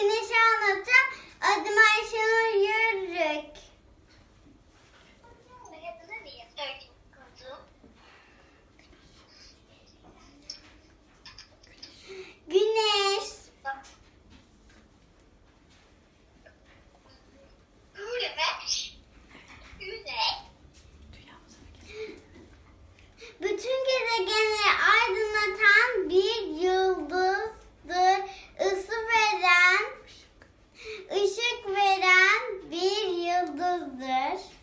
güneşi anlatacağım. Adım Ayşenur. yıldızdır.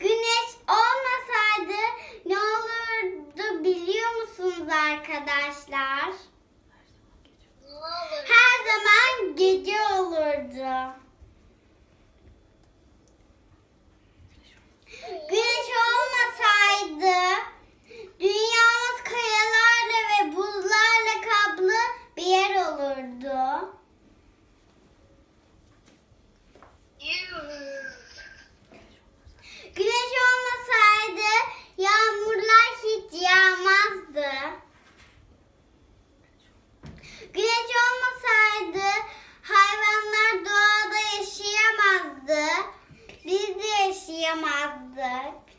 Güneş olmasaydı ne olurdu biliyor musunuz arkadaşlar? vardı. Güneş olmasaydı yağmurlar hiç yağmazdı. Güneş olmasaydı hayvanlar doğada yaşayamazdı. Biz de yaşayamazdık.